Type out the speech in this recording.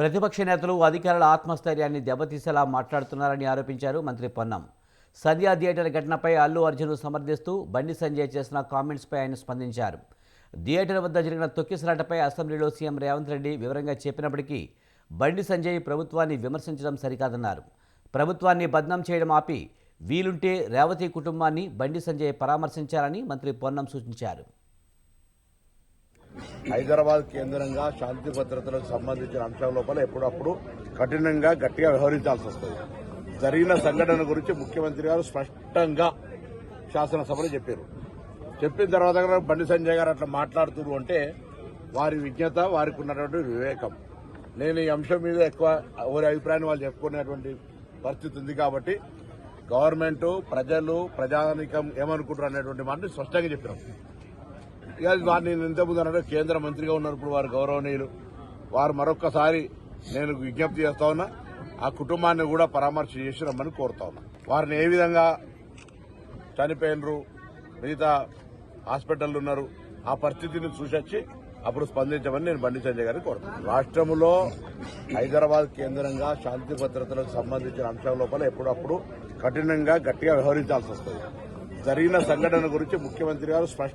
ప్రతిపక్ష నేతలు అధికారుల ఆత్మస్థైర్యాన్ని దెబ్బతీసేలా మాట్లాడుతున్నారని ఆరోపించారు మంత్రి పొన్నం. సంధ్యా థియేటర్ ఘటనపై అల్లు అర్జున్ సమర్థిస్తూ బండి సంజయ్ చేసిన కామెంట్స్పై ఆయన స్పందించారు. థియేటర్ వద్ద జరిగిన తొక్కిసలాటపై అసెంబ్లీలో సీఎం రేవంత్ రెడ్డి వివరంగా చెప్పినప్పటికీ బండి సంజయ్ ప్రభుత్వాన్ని విమర్శించడం సరికాదన్నారు. ప్రభుత్వాన్ని బద్నాం చేయడం ఆపి వీలుంటే రేవతి కుటుంబాన్ని బండి సంజయ్ పరామర్శించాలని మంత్రి పొన్నం సూచించారు. హైదరాబాద్ కేంద్రంగా శాంతి భద్రతలకు సంబంధించిన అంశాల లోపల ఎప్పుడప్పుడు కఠినంగా గట్టిగా వ్యవహరించాల్సి వస్తుంది. జరిగిన సంఘటన గురించి ముఖ్యమంత్రి గారు స్పష్టంగా శాసనసభలో చెప్పారు. చెప్పిన తర్వాత బండి సంజయ్ గారు అట్లా మాట్లాడుతున్నారు అంటే వారి విజ్ఞత వారికి ఉన్నటువంటి వివేకం. నేను ఈ అంశం మీద ఎక్కువ ఎవరి అభిప్రాయాన్ని వాళ్ళు చెప్పుకునేటువంటి పరిస్థితి ఉంది కాబట్టి గవర్నమెంట్ ప్రజలు ప్రజానికం ఏమనుకుంటారు అనేటువంటి మాటని స్పష్టంగా చెప్పినాం. ఇక వారు నేను ఇంతకుముందు అన్నట్టు కేంద్ర మంత్రిగా ఉన్నప్పుడు వారు గౌరవనీయులు. వారు మరొక్కసారి నేను విజ్ఞప్తి చేస్తా ఉన్నా ఆ కుటుంబాన్ని కూడా పరామర్శ చేసి రమ్మని కోరుతా ఉన్నా. వారిని ఏ విధంగా చనిపోయినరు మిగతా హాస్పిటల్ ఉన్నారు ఆ పరిస్థితిని చూసొచ్చి అప్పుడు స్పందించమని నేను బండి సంజయ్ గారిని కోరుతాను రాష్ట్రంలో హైదరాబాద్ కేంద్రంగా శాంతి భద్రతలకు సంబంధించిన అంశాల లోపల ఎప్పుడప్పుడు కఠినంగా గట్టిగా వ్యవహరించాల్సి వస్తుంది. జరిగిన సంఘటన గురించి ముఖ్యమంత్రి గారు స్పష్టం